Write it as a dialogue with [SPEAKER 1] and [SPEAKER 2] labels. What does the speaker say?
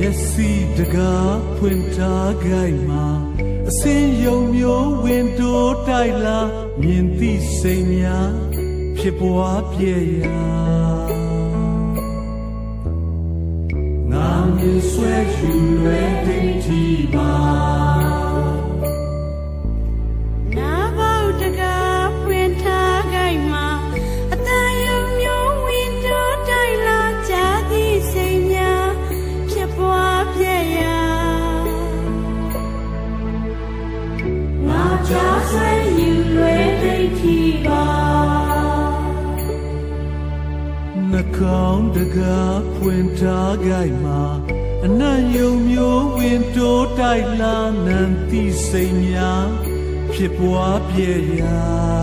[SPEAKER 1] မျက်စိတကားဖွင့်ထားခိုင်မှာအစင်းယုံမျိုးဝင်တိုးတိုက်လာမြင်သိစိတ်များဖြစ်ပွားပြည့်ရာငါမြင်ဆွဲယူလွယ်ဒိဋ္ဌိ
[SPEAKER 2] နှကောင်းတကားဖွ
[SPEAKER 3] င့်
[SPEAKER 1] ထားခိုင်မှာအနံ့ယုံမျိုးဝင်တိုးတိုက်လာနံတိစိတ်များဖြစ်ပွားပြည့်ရာ